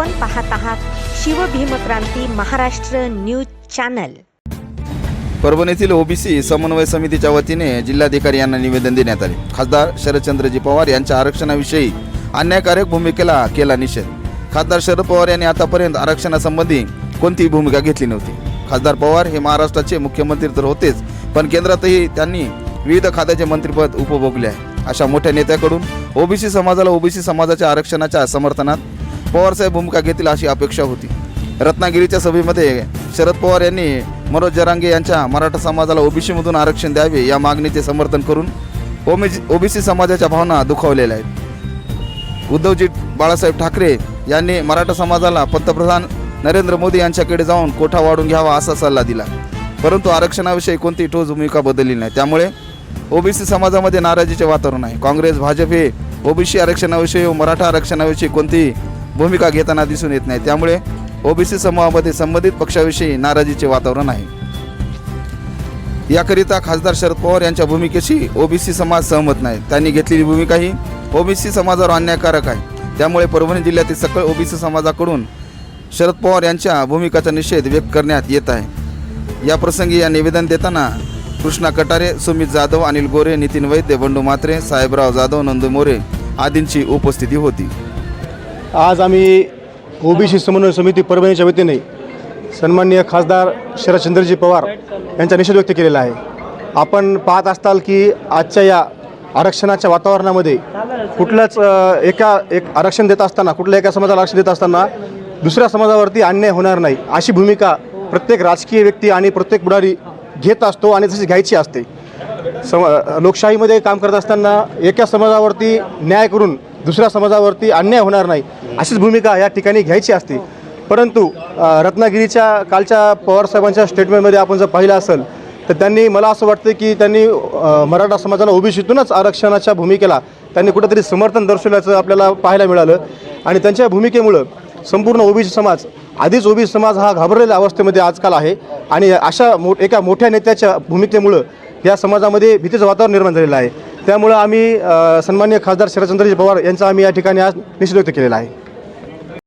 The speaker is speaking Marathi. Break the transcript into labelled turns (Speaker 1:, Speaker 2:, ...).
Speaker 1: आपण पाहत आहात शिवभीमक्रांती महाराष्ट्र न्यूज चॅनल.
Speaker 2: परभणीतील ओबीसी समन्वय समितीच्या वतीने जिल्हाधिकारी यांना निवेदन देण्यात आले. खासदार शरदचंद्रजी पवार यांच्या आरक्षणाविषयी अन्यायकारक भूमिकेला केला निषेध. खासदार शरद पवार यांनी आतापर्यंत आरक्षणासंबंधी कोणतीही भूमिका घेतली नव्हती. खासदार पवार हे महाराष्ट्राचे मुख्यमंत्री तर होतेच पण केंद्रातही त्यांनी विविध खात्याचे मंत्रिपद उपभोगले आहे. अशा मोठ्या नेत्याकडून ओबीसी समाजाला ओबीसी समाजाच्या आरक्षणाच्या समर्थनात पवारसाहेब भूमिका घेतील अशी अपेक्षा होती. रत्नागिरीच्या सभेमध्ये शरद पवार यांनी मनोज जरांगे यांच्या मराठा समाजाला ओबीसीमधून आरक्षण द्यावे या मागणीचे समर्थन करून ओबीसी ओबीसी समाजाच्या भावना दुखावलेल्या आहेत. उद्धवजी बाळासाहेब ठाकरे यांनी मराठा समाजाला पंतप्रधान नरेंद्र मोदी यांच्याकडे जाऊन कोठा वाढून घ्यावा असा सल्ला दिला. परंतु आरक्षणाविषयी कोणती ठोस भूमिका बदलली नाही. त्यामुळे ओबीसी समाजामध्ये नाराजीचे वातावरण आहे. काँग्रेस भाजप हे ओबीसी आरक्षणाविषयी व मराठा आरक्षणाविषयी कोणतीही भूमिका घेताना दिसून येत नाही. त्यामुळे ओबीसी समूहामध्ये संबंधित पक्षाविषयी नाराजीचे वातावरण आहे. याकरिता खासदार शरद पवार यांच्या भूमिकेशी ओबीसी समाज सहमत नाही. त्यांनी घेतलेली भूमिका ही ओबीसी समाजावर अन्यायकारक आहे. त्यामुळे परभणी जिल्ह्यातील सकळ ओबीसी समाजाकडून शरद पवार यांच्या भूमिकाचा निषेध व्यक्त करण्यात येत आहे. या प्रसंगी या निवेदन देताना कृष्णा कटारे सुमित जाधव अनिल गोरे नितीन वैद्य बंडू मात्रे साहेबराव जाधव नंदू मोरे आदींची उपस्थिती होती.
Speaker 3: आज आम्ही ओबीसी समन्वय समिती परभणीच्या वतीने सन्माननीय खासदार शरदचंद्रजी पवार यांचा निषेध व्यक्त केलेला आहे. आपण पाहत असताल की आजच्या या आरक्षणाच्या वातावरणामध्ये कुठल्याच एका एक आरक्षण देत असताना कुठल्या एका समाजाला आरक्षण देत असताना दुसऱ्या समाजावरती अन्याय होणार नाही अशी भूमिका प्रत्येक राजकीय व्यक्ती आणि प्रत्येक बुडारी घेत असतो आणि तशी घ्यायची असते. सम लोकशाहीमध्ये काम करत असताना एका समाजावरती न्याय करून दुसऱ्या समाजावरती अन्याय होणार नाही अशीच भूमिका या ठिकाणी घ्यायची असते. परंतु रत्नागिरीच्या कालच्या पवारसाहेबांच्या स्टेटमेंटमध्ये आपण जर पाहिलं असेल तर त्यांनी मला असं वाटतं की त्यांनी मराठा समाजाला ओबीसीतूनच आरक्षणाच्या भूमिकेला त्यांनी कुठंतरी समर्थन दर्शवल्याचं आपल्याला पाहायला मिळालं. आणि त्यांच्या भूमिकेमुळं संपूर्ण ओबीसी समाज आधीच ओबीसी समाज हा घाबरलेल्या अवस्थेमध्ये आजकाल आहे. आणि अशा मो एका मोठ्या नेत्याच्या भूमिकेमुळं या समाजामध्ये भीतीचं वातावरण निर्माण झालेलं आहे. त्यामुळं आम्ही सन्मान्य सन्माननीय खासदार शरदचंद्रजी पवार यांचा आम्ही या ठिकाणी आज निषेध व्यक्त केलेला आहे.